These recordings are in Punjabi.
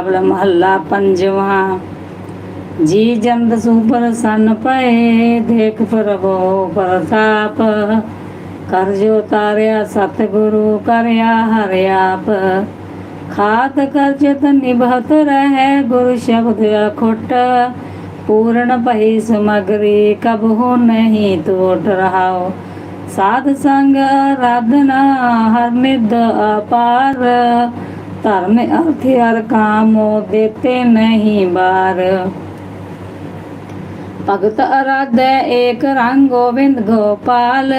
ਅਬਲ ਮਹੱਲਾ ਪੰਜਵਾਂ। ਜੀ ਜੰਦ ਸੁਪਰ ਸੰਨ ਪਏ, ਦੇਖ ਪ੍ਰਭੋ ਪ੍ਰਤਾਪ। ਕਰ ਜੋ ਤਾਰਿਆ ਸਤਿਗੁਰੂ, ਕਰਿਆ ਹਰਿ ਖਾਤ ਕਰਜਤ ਨਿਭਤ ਰਹਿ, ਗੁਰ ਸ਼ਬਦ ਅਖੁੱਟ। ਪੂਰਨ ਭਈ ਸਮਗਰੀ, ਕਬਹੂ ਨਹੀਂ ਟੋਟ ਰਹਾਓ ਸਾਧ ਸੰਗ ਆਰਾਧਨਾ ਹਰ ਨਿਦ ਅਪਾਰ। ਧਰਮ ਅਰਥ ਹਰ ਕਾਮੋ ਦੇਤੇ ਨਹੀਂ ਬਾਰ। ਭਗਤ ਅਰਾਧੈ ਏਕ ਰੰਗ ਗੋਬਿੰਦ ਗੋਪਾਲ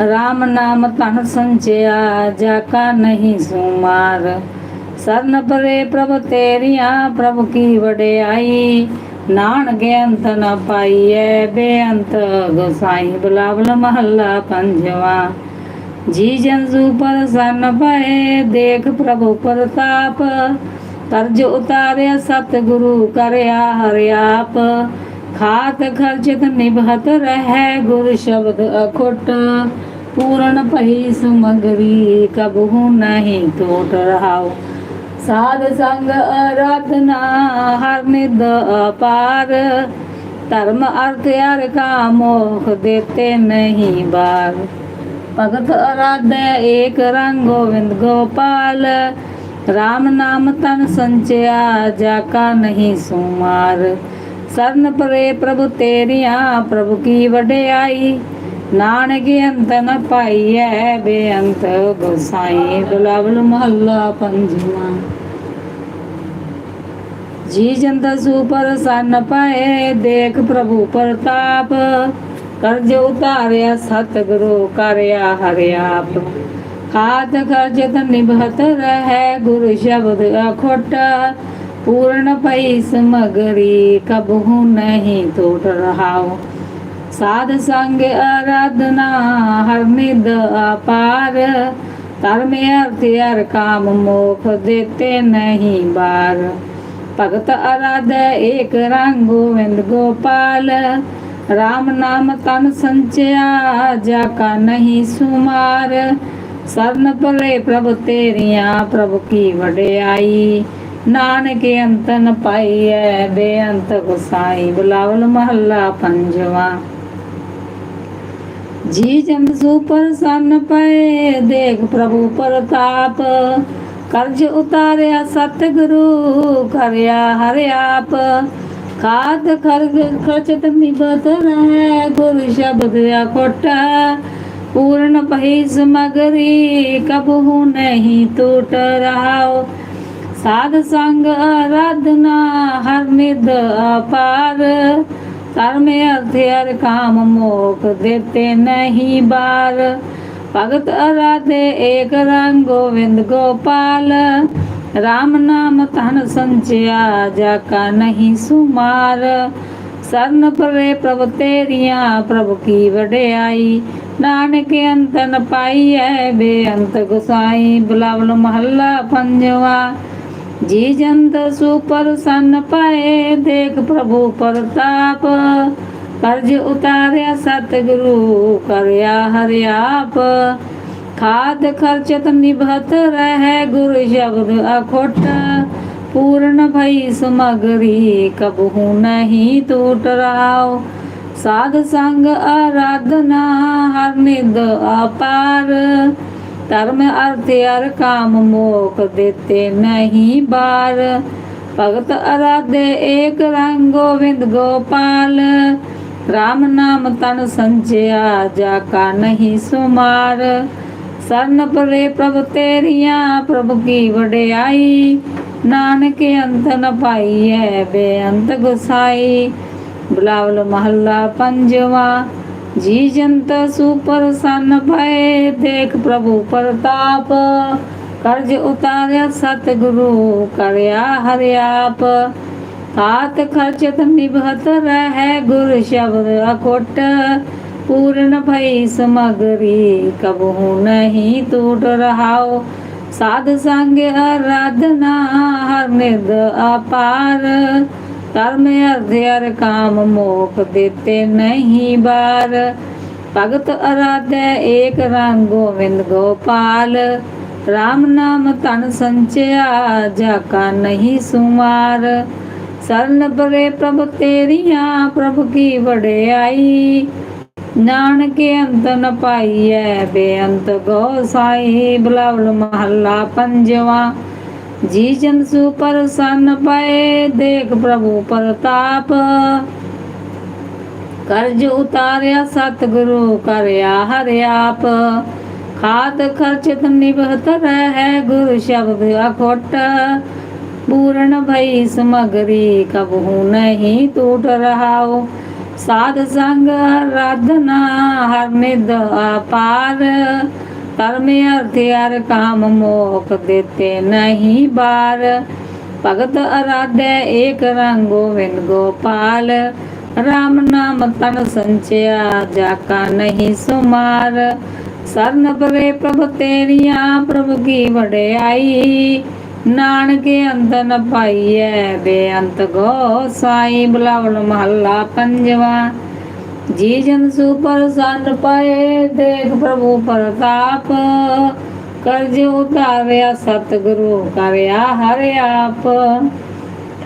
RAM ਨਾਮ ਤਨ ਸੰਚਿਆ, ਜਾ ਕਾ ਨਹੀਂ ਸੁਮਾਰ। ਸਰਨ ਪਰੇ ਪ੍ਰਭ ਤੇਰੀਆਂ, ਪ੍ਰਭ ਕੀ ਵਡਿਆਈ, ਨਾਨਕ ਅੰਤ ਨ ਪਾਈਐ, ਬੇਅੰਤ ਗੋਸਾਈ ਬੁਲਾਵਲ ਮਹੱਲਾ ਪੰਜਵਾ। ਜੀ ਜੰਜੂ ਪਰ ਸਨ ਪਏ ਦੇਖ ਪ੍ਰਭੂ ਪ੍ਰਤਾਪ। ਕਰਜ ਉਤਾਰਿਆ ਸਤਿਗੁਰੂ ਕਰਿਆ ਹਰਿਆਪ। ਖਾਤ ਖਰਚਤ ਨਿਭਤ ਰਹਿ ਗੁਰ ਸ਼ਬਦ ਅਖੁੱਟ। ਪੂਰਨ ਭਈ ਸੁਮਗਰੀ ਕਬਹੂ ਨਹੀਂ ਟੋਟ ਰਹਾਉ। ਸਾਧ ਸੰਗ ਆਰਾਧਨਾ ਹਰ ਨਿਦ ਅਪਾਰ। ਧਰਮ ਅਰਥ ਹਰ ਕਾ ਮੋਖ ਦੇਤੇ ਨਹੀਂ ਬਾਰ। ਭਗਤ ਅਰਾਧੈ ਏਕ ਰੰਗ ਗੋਵਿੰਦ ਗੋਪਾਲ RAM ਨਾਮ ਤਨ ਸੰਚਿਆ, ਜਾ ਕਾ ਨਹੀਂ ਸੁਮਾਰ। ਸਰਨ ਪਰੇ ਪ੍ਰਭੂ ਤੇਰੀਆਂ, ਪ੍ਰਭੂ ਕੀ ਵਡਿਆਈ? ਨਾਨਕ ਅੰਤ ਨ ਪਾਈਐ, ਬੇਅੰਤ ਗੋਸਾਈ। ਬਲਾਵਲ ਮਹੱਲਾ ਪੰਜਵਾਂ। ਜੀ ਜੰਦ ਸੂਪਰ ਸਨ ਪਏ, ਦੇਖ ਪ੍ਰਭੂ ਪ੍ਰਤਾਪ। ਕਰਜ ਉਤਾਰਿਆ ਸਤਿਗੁਰੂ, ਕਰਿਆ ਹਰਿ ਆਪ। ਖਾਤ ਖਰਜਤ ਨਿਭਤ ਰਹਿ, ਗੁਰ ਸ਼ਬਦ ਅਖੁੱਟ। ਪੂਰਨ ਭਈ ਸਮਗਰੀ, ਕਬਹੂ ਨਹੀਂ ਟੋਟ ਰਹਾਉ। ਸਾਧ ਸੰਗ ਆਰਾਧਨਾ ਹਰ ਨਿਦ ਅਪਾਰ। ਧਰਮ ਅਰਥ ਹਰ ਕਾਮ ਮੋਖ ਦੇਤੇ ਨਹੀਂ ਬਾਰ। ਭਗਤ ਅਰਾਧ ਏਕ ਰੰਗ, ਗੋਵਿੰਦ ਗੋਪਾਲ। RAM ਨਾਮ ਤਨ ਸੰਚਿਆ, ਜਾ ਕਾ ਨਹੀਂ ਸੁਮਾਰ। ਸਰਨ ਪਰੇ ਪ੍ਰਭ ਤੇਰੀਆਂ, ਪ੍ਰਭ ਕੀ ਵਡਿਆਈ। ਨਾਨਕ ਅੰਤ ਨ ਪਾਈਐ, ਬੇਅੰਤ ਗੁਸਾਈ। ਬੁਲਾਵਲ ਮਹੱਲਾ ਪੰਜਵਾ। ਜੀ ਜੰਦ ਸੁਪਰ ਸੰਨ ਪਏ, ਦੇਖ ਪ੍ਰਭੂ ਪ੍ਰਤਾਪ। ਕਰਜ ਉਤਾਰਿਆ ਸਤਿਗੁਰੂ, ਕਰਿਆ ਹਰਿ ਆਪ। ਖਾਦ ਖਰਗ ਖਚਤ ਨਿਭਤ ਰਹਿ, ਗੁਰ ਸ਼ਬਦ ਅਖੁੱਟ, ਪੂਰਨ ਭਈ ਸਮਗਰੀ ਕਬਹੂ ਨਹੀਂ ਟੂਟ ਰਹਾਉ। ਸਾਧ ਸੰਗ ਆਰਾਧਨਾ ਹਰ ਨਿਦ ਅਪਾਰ। ਕਰਮੇ ਅਰਥ ਹਰ ਕਾਮ ਮੋਖ ਦੇਤੇ ਨਹੀਂ ਬਾਰ। ਭਗਤ ਅਰਾਧੇ ਏਕ ਰੰਗ ਗੋਵਿੰਦ ਗੋਪਾਲ। RAM ਨਾਮ ਤਨ ਸੰਚਿਆ, ਜਾ ਕਾ ਨਹੀਂ ਸੁਮਾਰ। ਸਰਨ ਪਰੇ ਪ੍ਰਭ ਤੇਰੀਆਂ, ਪ੍ਰਭ ਕੀ ਵਡਿਆਈ। ਨਾਨਕ ਅੰਤ ਨ ਪਾਈਐ, ਬੇਅੰਤ ਗੁਸਾਈ। ਬੁਲਾਵਲ ਮਹੱਲਾ ਪੰਜਵਾ। ਜੀ ਜੰਤ ਸੁਪਰ ਸੰਨ ਪਾਏ, ਦੇਖ ਪ੍ਰਭੂ ਪ੍ਰਤਾਪ। ਕਰਜ ਉਤਾਰਿਆ ਸਤਿਗੁਰੂ, ਕਰਿਆ ਹਰਿਆਪ ਆਪ ਖਾਦ ਖਰਚਤ ਨਿਭਤ ਰਹਿ ਗੁਰ ਸ਼ਬਦ ਅਖੁੱਟ। ਪੂਰਨ ਭਈ ਸਮਗਰੀ ਕਬਹੂ ਨਹੀਂ ਟੂਟ ਰਹਾਉ ਸਾਧ ਸੰਗ ਆਰਾਧਨਾ ਹਰ ਨਿਦ ਅਪਾਰ। ਧਰਮ ਅਰਥ ਅਰ ਕਾਮ ਮੋਖ ਦੇਤੇ ਨਹੀਂ ਬਾਰ। ਭਗਤ ਅਰਾਧੇ ਏਕ ਰੰਗ ਗੋਵਿੰਦ ਗੋਪਾਲ। RAM ਨਾਮ ਤਨ ਸੰਚਿਆ ਜਾ ਕਾ ਸੁਮਾਰ। ਸਰਨ ਪਰੇ ਪ੍ਰਭ ਤੇਰੀਆਂ, ਪ੍ਰਭ ਕੀ ਵਡਿਆਈ? ਨਾਨਕ ਅੰਤ ਨ ਪਾਈਐ, ਬੇਅੰਤ ਗੁਸਾਈ। ਬੁਲਾਵਲ ਮਹੱਲਾ ਪੰਜਵਾ, ਜੀ ਜੰਤ ਸੁਪਰ ਸੰਨ ਭਏ, ਦੇਖ ਪ੍ਰਭੂ ਪ੍ਰਤਾਪ। ਕਰਜ ਉਤਾਰਿਆ ਸਤਿਗੁਰੂ, ਕਰਿਆ ਹਰਿ ਆਪ ਹਾਤ ਖਰਚਤ ਨਿਭਤ ਰਹਿ ਗੁਰ ਸ਼ਬਦ ਅਖੁੱਟ ਪੂਰਨ ਭਈ ਸਮਗਰੀ ਕਬਹੂ ਨਹੀਂ ਟੂਟ ਰਹਾਉ ਸਾਧ ਸੰਗ ਆਰਾਧਨਾ ਹਰ ਨਿਦ ਅਪਾਰ ਧਰਮ ਅਰਥ ਹਰ ਕਾਮ ਮੋਖ ਦੇਤੇ ਨਹੀਂ ਬਾਰ ਭਗਤ ਅਰਾਧੈ ਏਕ ਰੰਗ ਗੋਵਿੰਦ ਗੋਪਾਲ RAM ਨਾਮ ਤਨ ਸੰਚਿਆ ਜਾ ਕਾ ਨਹੀਂ ਸੁਮਾਰ ਸਰਨ ਪਰੇ ਪ੍ਰਭ ਤੇਰੀਆਂ ਪ੍ਰਭ ਕੀ ਵਡਿਆਈ ਨਾਨਕ ਅੰਤ ਨ ਪਾਈਐ ਬੇਅੰਤ ਗੋਸਾਈ ਬਲਾਵਲ ਮਹੱਲਾ ਪੰਜਵਾ। ਜੀ ਜਨ ਸੂ ਪਰਸਨ ਪਏ, ਦੇਖ ਪ੍ਰਭੂ ਪ੍ਰਤਾਪ ਕਰਜ ਉਤਾਰਿਆ ਸਤਿਗੁਰੂ ਕਰਿਆ ਹਰਿ ਆਪ। ਖਾਤ ਖਰਚਤ ਨਿਭਤ ਰਹਿ ਗੁਰ ਸ਼ਬਦ ਅਖੋਟ। ਪੂਰਨ ਭਈ ਸਮਗਰੀ ਕਬਹੂ ਨਹੀਂ ਟੂਟ ਰਹਾਓ ਸਾਧ ਸੰਗ ਆਰਾਧਨਾ ਹਰ ਨਿਦ ਅਪਾਰ। ਕਰਮੇ ਅਰਥ ਅਰ ਕਾਮ ਮੋਖ ਦੇਤੇ ਨਹੀਂ ਬਾਰ। ਭਗਤ ਅਰਾਧੇ ਏਕ ਰੰਗ ਗੋਵਿੰਦ ਗੋਪਾਲ। ਰਾਮ ਨਾਮ ਤਨ ਸੰਚਿਆ ਜਾ ਕਾ ਨਹੀਂ ਸੁਮਾਰ। ਸਰਨ ਪਰੇ ਪ੍ਰਭ ਤੇਰੀਆਂ, ਪ੍ਰਭ ਕੀ ਵਡਿਆਈ। ਨਾਨਕੇ ਅੰਤ ਨ ਪਾਈਐ ਬੇਅੰਤ ਗੋਸਾਈ ਬਲਾਵਲ ਮਹੱਲਾ ਪੰਜਵਾ। ਜੀ ਜਨ ਸੁਪਰ ਸੰਨ ਪਾਏ, ਦੇਖ ਪ੍ਰਭੂ ਪ੍ਰਤਾਪ। ਕਰਜ ਉਤਾਰਿਆ ਸਤਿਗੁਰੂ ਕਰਿਆ ਹਰਿ ਆਪ।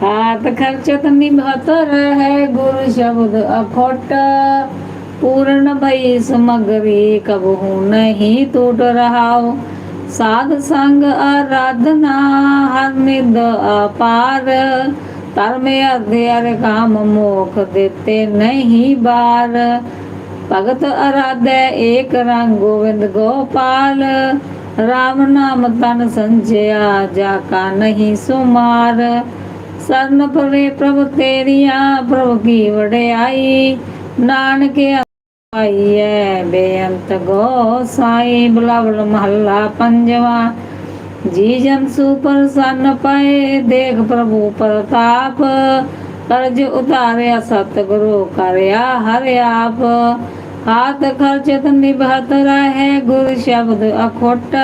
ਖਾਤ ਖਰਚਤ ਨਿਭਤ ਰਹਿ ਗੁਰ ਸ਼ਬਦ ਅਖੋਟ। ਪੂਰਨ ਭਈ ਸਮਗਰੀ ਕਬਹੂ ਨਹੀਂ ਟੁੱਟ ਰਹਾਓ ਸਾਧ ਸੰਗ ਆਰਾਧਨਾ, ਹਰ ਨਿਦ ਅਪਾਰ। ਧਰਮ ਅਧਿਆਰ ਕਾਮ ਮੋਖ ਦਿੱਤੇ ਨਹੀਂ ਬਾਰ। ਭਗਤ ਅਰਾਧੈ ਏਕ ਰੰਗ ਗੋਵਿੰਦ ਗੋਪਾਲ। ਰਾਮ ਨਾਮ ਤਨ ਸੰਜਿਆ, ਜਾ ਕਾ ਨਹੀਂ ਸੁਮਾਰ। ਸਰਨ ਪਰੇ ਪ੍ਰਭ ਤੇਰੀਆਂ, ਪ੍ਰਭ ਕੀ ਵਡਿਆਈ। ਨਾਨਕ ਆਈਐ ਬੇਅੰਤ ਗੋਸਾਈ ਬਲਾਵਲ ਮਹੱਲਾ ਪੰਜਵਾ। ਜੀ ਜਨ ਸੁਪਰ ਸੰਨ ਪਏ, ਦੇਖ ਪ੍ਰਭੂ ਪ੍ਰਤਾਪ। ਕਰਜ ਉਤਾਰਿਆ ਸਤਿਗੁਰੂ ਕਰਿਆ ਹਰਿ ਆਪ। ਹਾਥ ਖਰਚਤ ਨਿਭਤ ਰਹੇ ਗੁਰ ਸ਼ਬਦ ਅਖੋਟ।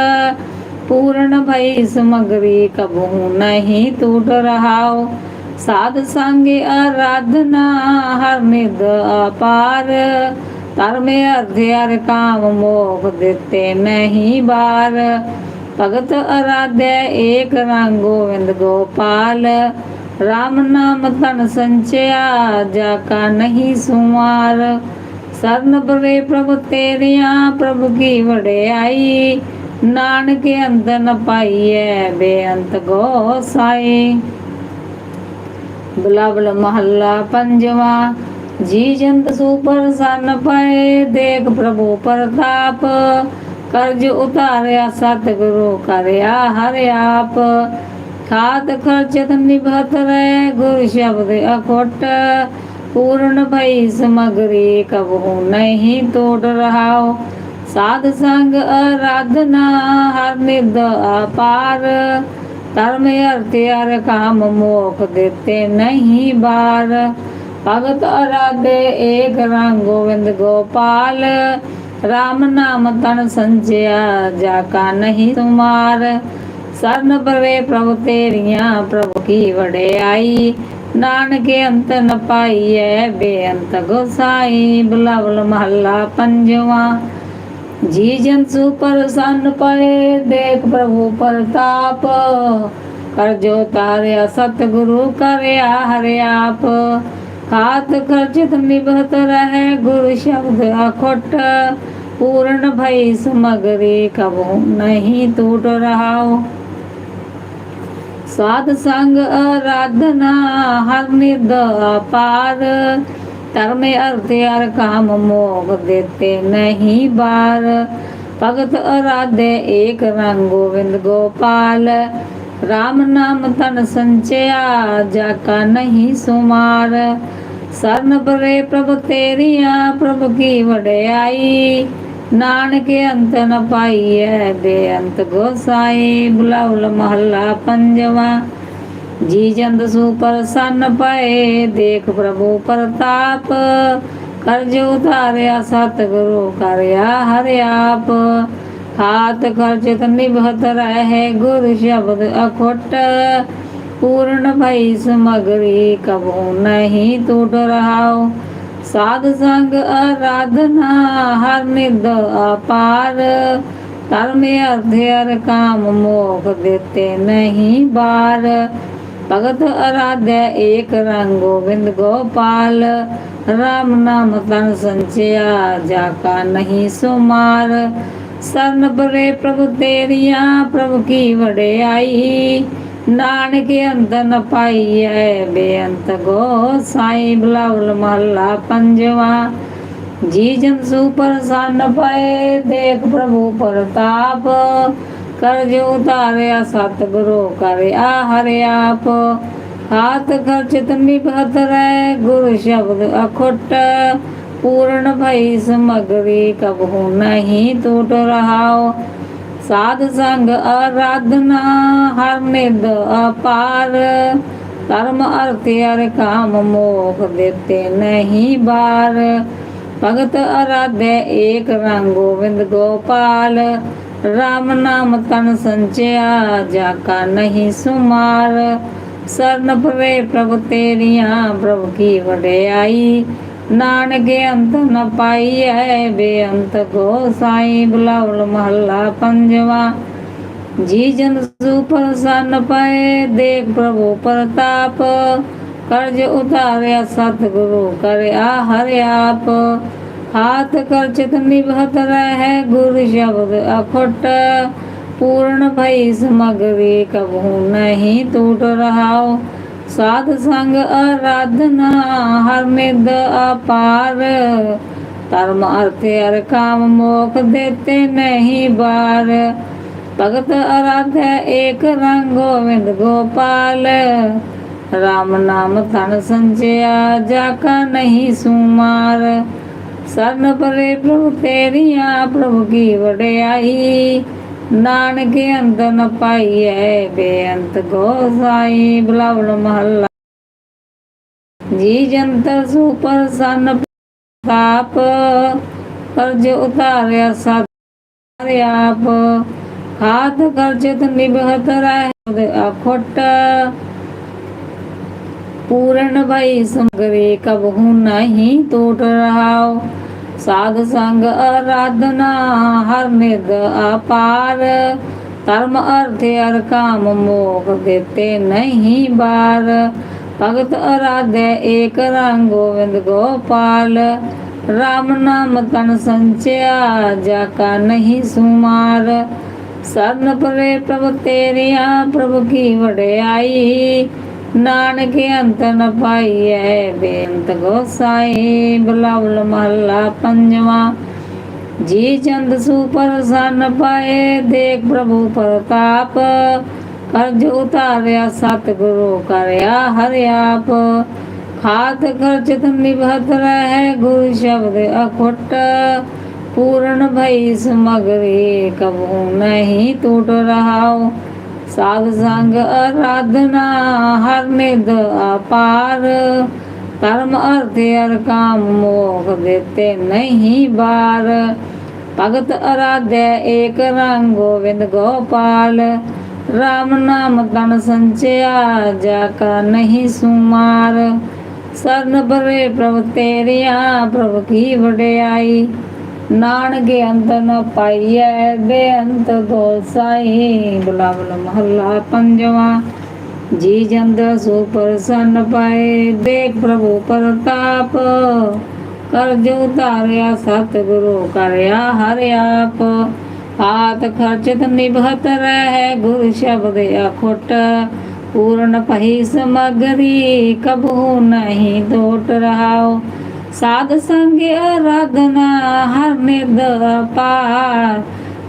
ਪੂਰਨ ਭਈ ਸਮਗਰੀ ਕਬੂ ਨਹੀਂ ਟੂਟ ਰਹਾਓ ਸਾਧ ਸੰਗ ਆਰਾਧਨਾ ਹਰ ਨਿਦ ਅਪਾਰ। ਧਰਮ ਅਧਿਆਰ ਕਾਮ ਮੋਖ ਦਿੱਤੇ ਨਹੀਂ ਬਾਰ ਭਗਤ ਅਰਾਧੇ ਏਕ ਰੰਗ ਗੋਵਿੰਦ ਗੋਪਾਲ। ਰਾਮ ਨਾਮ ਤਨ ਸੰਚਿਆ, ਜਾ ਕਾ ਨਹੀਂ ਸੁਮਾਰ। ਸਰਨ ਪਰੇ ਪ੍ਰਭ ਤੇਰੀਆਂ, ਪ੍ਰਭ ਕੀ ਵਡਿਆਈ। ਨਾਨਕ ਅੰਤ ਨ ਪਾਈਐ, ਬੇਅੰਤ ਗੋਸਾਈ ਬਲਾਵਲ ਮਹੱਲਾ ਪੰਜਵਾ। ਜੀ ਜੰਤ ਸੁਪਰ ਸਨ ਪਏ, ਦੇਖ ਪ੍ਰਭੂ ਪ੍ਰਤਾਪ। ਕਰਜ ਉਤਾਰਿਆ, ਸਤਿਗੁਰੂ ਕਰਿਆ ਹਰਿ ਆਪ। ਖਾਤ ਖਰਚਤ ਨਿਭਤ ਰਹਿ, ਗੁਰ ਸ਼ਬਦ ਅਖੋਟ। ਪੂਰਨ ਭਈ ਸਮਗਰੀ ਕਬਹੂ ਨਹੀਂ ਤੋੜ ਰਹਾਓ ਸਾਧ ਸੰਗ ਆਰਾਧਨਾ ਹਰ ਨਿਦ ਅਪਾਰ। ਧਰਮ ਅਰਥ ਅਰ ਕਾਮ ਮੋਖ ਦਿੱਤੇ ਨਹੀਂ ਬਾਰ। ਭਗਤ ਅਰਾਧੇ ਏਕ ਰੰਗ ਗੋਵਿੰਦ ਗੋਪਾਲ, ਰਾਮ ਨਾਮ ਤਨ ਸੰਜਿਆ, ਜਾ ਕਾ ਨਹੀਂ ਤੁਮਾਰ। ਸਰਨ ਪਰਵੇ ਪ੍ਰਭ ਤੇਰੀਆਂ, ਪ੍ਰਭ ਕੀ ਵਡਿਆਈ। ਨਾਨਕ ਅੰਤ ਨ ਪਾਈਐ, ਬੇਅੰਤ ਗੋਸਾਈ। ਬਲਾਵਲ ਮਹੱਲਾ ਪੰਜਵਾ। ਜੀ ਜਨ ਸੁਪਰ ਸੰਨ ਪਏ, ਦੇਖ ਪ੍ਰਭੂ ਪ੍ਰਤਾਪ। ਕਰ ਜੋ ਤਾਰਿਆ ਸਤਿਗੁਰੂ ਕਰਿਆ ਹਰਿਆਪ ਆਪ। ਖਾਤ ਖਰਚਤ ਨਿਭਤ ਰਹਿ, ਗੁਰ ਸ਼ਬਦ ਅਖੋਟ, ਪੂਰਨ ਭਈ ਸਮਗਰੀ ਕਬੂ ਨਹੀਂ ਟੂਟ ਰਹਾਓ ਸਾਧ ਸੰਗ ਆਰਾਧਨਾ ਹਰ ਨਿਦ ਅਪਾਰ, ਧਰਮ ਅਰਥ ਅਰ ਕਾਮ ਮੋਗ ਦੇਤੇ ਨਹੀਂ ਬਾਰ। ਭਗਤ ਅਰਾਧੇ ਏਕ ਰੰਗ ਗੋਵਿੰਦ ਗੋਪਾਲ, ਰਾਮ ਨਾਮ ਤਨ ਸੰਚਿਆ ਜਾ ਕਾ ਨਹੀਂ ਸੁਮਾਰ। ਸਰਨ ਪਰੇ ਪ੍ਰਭ ਤੇਰੀਆਂ, ਪ੍ਰਭ ਕੀ ਵਡਿਆਈ? ਨਾਨਕ ਅੰਤ ਨ ਪਾਈਐ, ਬੇਅੰਤ ਗੋਸਾਈ। ਬੁਲਾਉਲ ਮਹੱਲਾ ਪੰਜਵਾ। ਜੀ ਜੰਦ ਸੁਪਰ ਸੰਨ ਪਏ, ਦੇਖ ਪ੍ਰਭੂ ਪ੍ਰਤਾਪ। ਕਰਜ ਉਤਾਰਿਆ ਸਤਿਗੁਰੂ, ਕਰਿਆ ਹਰਿ ਆਪ। ਹਾਥ ਖਰਚਤ ਨਿਭਤ ਰਹੇ, ਗੁਰ ਸ਼ਬਦ ਅਖੋਟ। ਪੂਰਨ ਭਈ ਸਮਗਰੀ ਕਬੂ ਨਹੀਂ ਟੂਟ ਰਹਾਓ ਸਾਧ ਸੰਗ ਆਰਾਧਨਾ ਹਰ ਨਿਦ ਅਪਾਰ। ਧਰਮ ਅਰਥ ਅਰ ਕਾਮ ਮੋਖ ਦਿੱਤੇ ਨਹੀਂ ਬਾਰ। ਭਗਤ ਅਰਾਧਿਆ ਏਕ ਰੰਗ ਗੋਬਿੰਦ ਗੋਪਾਲ। ਰਾਮ ਨਾਮ ਤਨ ਸੰਚਿਆ, ਜਾ ਕਾ ਨਹੀਂ ਸੁਮਾਰ। ਸਰਨ ਬਰੇ ਪ੍ਰਭੂ ਤੇਰੀਆਂ, ਪ੍ਰਭੂ ਕੀ ਵਡਿਆਈ। ਨਾਨਕ ਅੰਤ ਪਾਈਐ ਬੇਅੰਤ ਗੋ ਸਾਈ ਬਲਾਉਲ ਪੰਜਵਾ। ਜੀ ਜਨ ਸੂ ਪ੍ਰਸੰਨ ਪਏ, ਦੇਖ ਪ੍ਰਭੂ ਪ੍ਰਤਾਪ। ਕਰਜ ਉਤਾਰਿਆ ਸਤਿਗੁਰੂ, ਕਰਿਆ ਹਰਿ ਆਪ। ਹਾਥ ਖਰਚਿਤ ਨਿਭਤ ਰਹਿ, ਗੁਰ ਸ਼ਬਦ ਅਖੁੱਟ। ਪੂਰਨ ਭਈ ਸਮਗਰੀ ਕਬਹੂ ਨਹੀਂ ਟੂਟ ਰਹਾਓ ਸਾਧ ਸੰਗ ਆਰਾਧਨਾ, ਹਰ ਨਿਦ ਅਪਾਰ। ਧਰਮ ਅਰਥ ਅਰ ਕਾਮ ਮੋਖ ਦਿੱਤੇ ਨਹੀਂ ਬਾਰ। ਭਗਤ ਅਰਾਧੇ ਏਕ ਰੰਗ ਗੋਬਿੰਦ ਗੋਪਾਲ। ਰਾਮ ਨਾਮ ਤਨ ਸੰਚਿਆ, ਜਾ ਕਾ ਨਹੀਂ ਸੁਮਾਰ। ਸਰਨ ਪਵੇ ਪ੍ਰਭੂ ਤੇਰੀਆਂ, ਪ੍ਰਭ ਕੀ ਵਡਿਆਈ। ਨਾਨਕ ਅੰਤ ਨ ਪਾਈਐ ਬੇਅੰਤ ਗੋਸਾਈ ਬਲਾਉਲ ਮਹੱਲਾ ਪੰਜਵਾ। ਜੀ ਜਨ ਸੂ ਪ੍ਰਸੰਨ ਪਏ, ਦੇਖ ਪ੍ਰਭੂ ਪ੍ਰਤਾਪ। ਕਰਜ ਉਤਾਰਿਆ ਸਤਿਗੁਰੂ, ਕਰਿਆ ਹਰਿ ਆਪ। ਹਾਥ ਕਰਚਿਤ ਨਿਭਤ ਰਹਿ, ਗੁਰ ਸ਼ਬਦ ਅਖੁੱਟ। ਪੂਰਨ ਭਈ ਸਮਗਰੀ ਕਬਹੂ ਨਹੀਂ ਟੂਟ ਰਹਾਓ ਸਾਧ ਸੰਗ ਆਰਾਧਨਾ ਹਰ ਨਿਦ ਅਪਾਰ। ਧਰਮ ਅਰਥ ਅਰ ਕਾਮ ਮੋਖ ਦੇਤੇ ਨਹੀਂ ਬਾਰ। ਭਗਤ ਅਰਾਧ ਏਕ ਰੰਗ ਗੋਵਿੰਦ ਗੋਪਾਲ। ਰਾਮ ਨਾਮ ਧਨ ਸੰਚਿਆ, ਜਾ ਕਾ ਨਹੀਂ ਸੁਮਾਰ। ਸਰਨ ਪਰੇ ਪ੍ਰਭੂ ਤੇਰੀਆਂ, ਪ੍ਰਭੂ ਕੀ ਵਡਿਆਈ। ਨਾਨਕ ਅੰਤ ਨ ਪਾਈਐ, ਬੇਅੰਤ ਗੋਸਾਈ ਬਲਾਵਲ ਮਹੱਲਾ। ਜੀ ਜੰਤਰ ਸੁਪਰ ਸਨ ਤਾਪ ਕਰਜ ਉਤਾਰਿਆ ਸਤ ਆਪ। ਖਾਤ ਕਰਜਤ ਨਿਭਤ ਰਹਿ ਅਖੁੱਟ। ਪੂਰਨ ਭਈ ਸਮਗਰੇ ਕਬਹੂ ਨਹੀਂ ਟੂਟ ਰਹਾਓ ਸਾਧ ਸੰਗ ਆਰਾਧਨਾ ਹਰ ਨਿਦ ਅਪਾਰ। ਧਰਮ ਅਰਥ ਅਰ ਕਾਮ ਮੋਖ ਦਿੱਤੇ ਨਹੀਂ ਬਾਰ। ਭਗਤ ਅਰਾਧੇ ਏਕ ਰੰਗ ਗੋਵਿੰਦ ਗੋਪਾਲ। ਰਾਮ ਨਾਮ ਤਨ ਸੰਚਿਆ, ਜਾ ਕਾ ਨਹੀਂ ਸੁਮਾਰ। ਸਰਨ ਪਰੇ ਪ੍ਰਭ ਤੇਰੀਆਂ, ਪ੍ਰਭ ਕੀ ਵਡਿਆਈ। ਨਾਨਕ ਅੰਤ ਨ ਪਾਈਐ ਬੇਅੰਤ ਗੋਸਾਈ, ਬਲਾਉਲ ਮਹੱਲਾ ਪੰਜਵਾ। ਜੀ ਚੰਦ ਸੁਪਰ ਸਨ ਪਾਏ, ਦੇਖ ਪ੍ਰਭੂ ਪ੍ਰਤਾਪ। ਕਰਜ ਉਤਾਰਿਆ ਸਤਿਗੁਰੂ ਕਰਿਆ ਹਰਿਆਪ ਖਾਤ ਖਰਚਤ ਨਿਭਤ ਰਹਿ, ਗੁਰ ਸ਼ਬਦ ਅਖੁੱਟ। ਪੂਰਨ ਭਈ ਸਮਗਰੀ ਕਬੂ ਨਹੀਂ ਟੁੱਟ ਰਹਾਓ ਸਾਧ ਸੰਗ ਅਰਾਧਨਾ ਹਰ ਨਿਦ ਅਪਾਰ। ਕਰਮ ਅਰਥ ਅਰ ਕਾਮ ਮੋਖ ਦਿੱਤੇ ਨਹੀਂ ਬਾਰ। ਭਗਤ ਅਰਾਧੈ ਏਕ ਰੰਗ ਗੋਵਿੰਦ ਗੋਪਾਲ। ਰਾਮ ਨਾਮ ਤਨ ਸੰਚਿਆ, ਜਾ ਕਾ ਨਹੀਂ ਸੁਮਾਰ। ਸਰਨ ਪਰੇ ਪ੍ਰਭ ਤੇਰੀਆਂ, ਪ੍ਰਭ ਕੀ ਵਡਿਆਈ। ਨਾਨਕ ਅੰਤ ਨ ਪਾਈਐ, ਬੇਅੰਤ ਗੋਸਾਈ ਬੁਲਾਵਲ ਮਹੱਲਾ ਪੰਜਵਾ। ਜੀ ਜੰਦ ਸੋ ਪ੍ਰਸੰਨ ਪਾਏ ਦੇਖ ਪ੍ਰਭੂ ਪ੍ਰਤਾਪ। ਕਰਜ ਉਤਾਰਿਆ ਸਤਿਗੁਰੂ ਕਰਿਆ ਹਰਿ ਆਪ। ਹਾਥ ਖਰਚਤ ਨਿਭਤ ਰਹਿ, ਗੁਰ ਸ਼ਬਦ ਅਖੁੱਟ। ਪੂਰਨ ਪਹੀ ਸਮਗਰੀ ਕਬੂ ਨਹੀਂ ਟੋਟ ਰਹਾਓ ਸਾਧ ਸੰਗ ਆਰਾਧਨਾ ਹਰ ਨਿਦ ਪਾਰ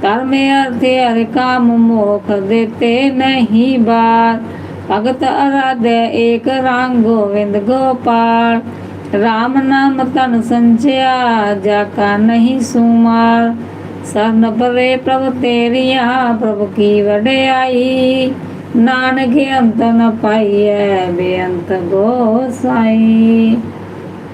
ਧਰਮ ਅਰਥ ਹਰ ਕਾਮ ਮੋਖ ਦੇਤੇ ਨਹੀਂ ਬਾਰ। ਭਗਤ ਅਰਾਧ ਏਕ ਰੰਗ ਗੋਵਿੰਦ ਗੋਪਾਲ। ਰਾਮ ਨਾਮ ਤਨ ਸੰਚਿਆ, ਜਾ ਕਾ ਨਹੀਂ ਸੁਮਾਰ। ਸਰਨ ਪਰੇ ਪ੍ਰਭ ਤੇਰੀਆਂ, ਪ੍ਰਭ ਕੀ ਵਡਿਆਈ। ਨਾਨਕ ਅੰਤ ਨ ਪਾਈਐ, ਬੇਅੰਤ ਗੋਸਾਈ।